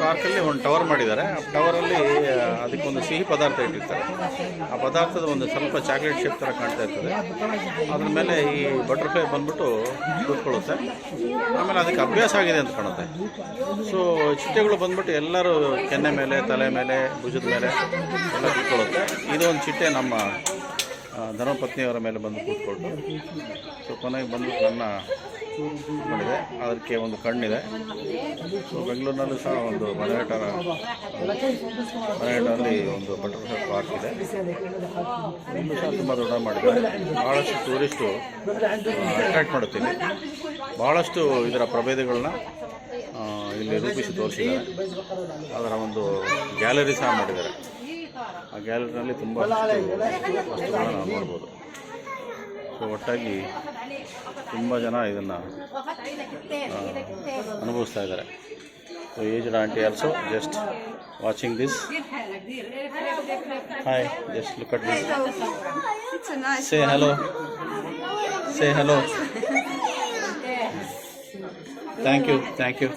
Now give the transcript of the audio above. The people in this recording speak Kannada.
ಪಾರ್ಕಲ್ಲಿ ಒಂದು ಟವರ್ ಮಾಡಿದ್ದಾರೆ. ಆ ಟವರಲ್ಲಿ ಅದಕ್ಕೊಂದು ಸಿಹಿ ಪದಾರ್ಥ ಇಟ್ಟಿರ್ತಾರೆ. ಆ ಪದಾರ್ಥದ ಒಂದು ಸ್ವಲ್ಪ ಚಾಕ್ಲೇಟ್ ಶೇಪ್ ಥರ ಕಾಣ್ತಾ ಇರ್ತದೆ. ಅದ್ರ ಮೇಲೆ ಈ ಬಟರ್ಫ್ಲೈ ಬಂದ್ಬಿಟ್ಟು ಕೂತ್ಕೊಳ್ಳುತ್ತೆ. ಆಮೇಲೆ ಅದಕ್ಕೆ ಅಭ್ಯಾಸ ಆಗಿದೆ ಅಂತ ಕಾಣುತ್ತೆ. ಸೊ ಚಿಟ್ಟೆಗಳು ಬಂದ್ಬಿಟ್ಟು ಎಲ್ಲರೂ ಕೆನ್ನೆ ಮೇಲೆ, ತಲೆ ಮೇಲೆ, ಭುಜದ ಮೇಲೆ ಎಲ್ಲ ಕೂತ್ಕೊಳ್ಳುತ್ತೆ. ಇದು ಒಂದು ಚಿಟ್ಟೆ ನಮ್ಮ ಧರ್ಮಪತ್ನಿಯವರ ಮೇಲೆ ಬಂದು ಕೂತ್ಕೊಂಡು ಸೊ ಕೊನೆಗೆ ಬಂದ್ಬಿಟ್ಟು ನನ್ನ ಮಾಡಿದೆ. ಅದಕ್ಕೆ ಒಂದು ಕಣ್ಣಿದೆ. ಸೊ, ಬೆಂಗಳೂರಿನಲ್ಲೂ ಸಹ ಒಂದು ಮನೆಗಟ್ಟರ ಮನೆಗಟ್ಟಲ್ಲಿ ಒಂದು ಬಟರ್ಫ್ಲೈ ಪಾರ್ಕ್ ಇದೆ. ಸಹ ತುಂಬ ದೊಡ್ಡ ಮಾಡಿದ್ದಾರೆ. ಭಾಳಷ್ಟು ಟೂರಿಸ್ಟು ಅಟ್ರಾಕ್ಟ್ ಮಾಡುತ್ತೀನಿ. ಭಾಳಷ್ಟು ಇದರ ಪ್ರಭೇದಗಳನ್ನ ಇಲ್ಲಿ ರೂಪಿಸಿ ತೋರಿಸಿದ್ದಾರೆ. ಅದರ ಒಂದು ಗ್ಯಾಲರಿ ಸಹ ಮಾಡಿದ್ದಾರೆ. ಆ ಗ್ಯಾಲರಿನಲ್ಲಿ ತುಂಬ ವಸ್ತುಗಳನ್ನು ನೋಡ್ಬೋದು. ಸೊ, ಒಟ್ಟಾಗಿ ತುಂಬ ಜನ ಇದನ್ನ ಅನುಭವಿಸ್ತಾ ಇದ್ದಾರೆ. So aged aunty also just watching this hi just look at this say hello say hello thank you thank you